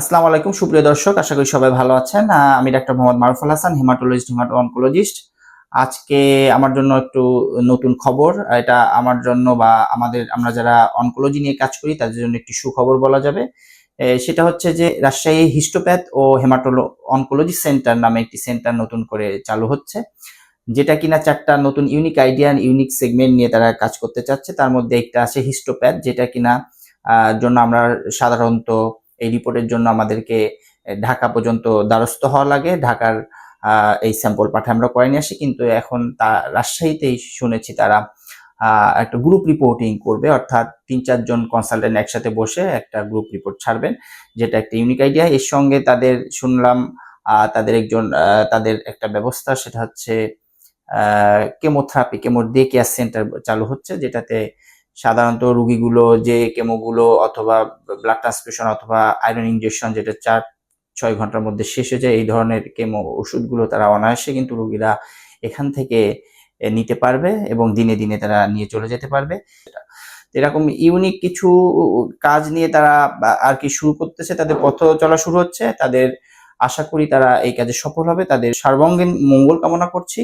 আসসালামু আলাইকুম, সুপ্রিয় দর্শক, আশা করি সবাই ভালো আছেন। আমি doctor Mohammad Maruful Hasan, hematologist hemato oncologist আজকে আমার জন্য একটু নতুন খবর, এটা আমার জন্য বা আমাদের, আমরা যারা অনকোলজি নিয়ে কাজ করি, তাদের জন্য একটি সুখবর বলা যাবে। সেটা হচ্ছে যে রাজশাহী হিস্টোপ্যাথ ও হেমাটোলো অনকোলজি সেন্টার নামে একটি সেন্টার নতুন করে চালু হচ্ছে, যেটা কিনা চারটা নতুন ইউনিক আইডিয়া ইউনিক সেগমেন্ট নিয়ে তারা কাজ করতে চাচ্ছে। তার মধ্যে একটা আছে হিস্টোপ্যাথ, যেটা কিনা জন্য আমরা সাধারণত এই রিপোর্টের জন্য আমাদেরকে ঢাকা পর্যন্ত দ্বারস্থ হওয়া লাগে। ঢাকার এই স্যাম্পল পাঠে আমরা করে নিয়ে আসি, কিন্তু এখন তা রাজশাহীতেই শুনেছি তারা একটা গ্রুপ রিপোর্টিং করবে। অর্থাৎ তিন চারজন কনসালটেন্ট একসাথে বসে একটা গ্রুপ রিপোর্ট ছাড়বেন, যেটা একটা ইউনিক আইডিয়া এর সঙ্গে তাদের শুনলাম তাদের একজন তাদের একটা ব্যবস্থা, সেটা হচ্ছে chemotherapy chemo day care centre চালু হচ্ছে, যেটাতে সাধারণত রুগীগুলো যে কেমোগুলো অথবা ব্লাড ট্রান্সফিউশন অথবা আয়রন ইনজেকশন যেটা চার, ছয় ঘণ্টার মধ্যে শেষ হয়ে যায়, এই ধরনের কেমো ওষুধগুলো তারা অনায়াসে কিন্তু রুগীরা এখান থেকে নিতে পারবে এবং দিনে দিনে তারা নিয়ে চলে যেতে পারবে। এরকম ইউনিক কিছু কাজ নিয়ে তারা আর কি শুরু করতেছে, তাদের পথ চলা শুরু হচ্ছে। তাদের আশা করি তারা এই কাজে সফল হবে। তাদের সর্বাঙ্গীন মঙ্গল কামনা করছি।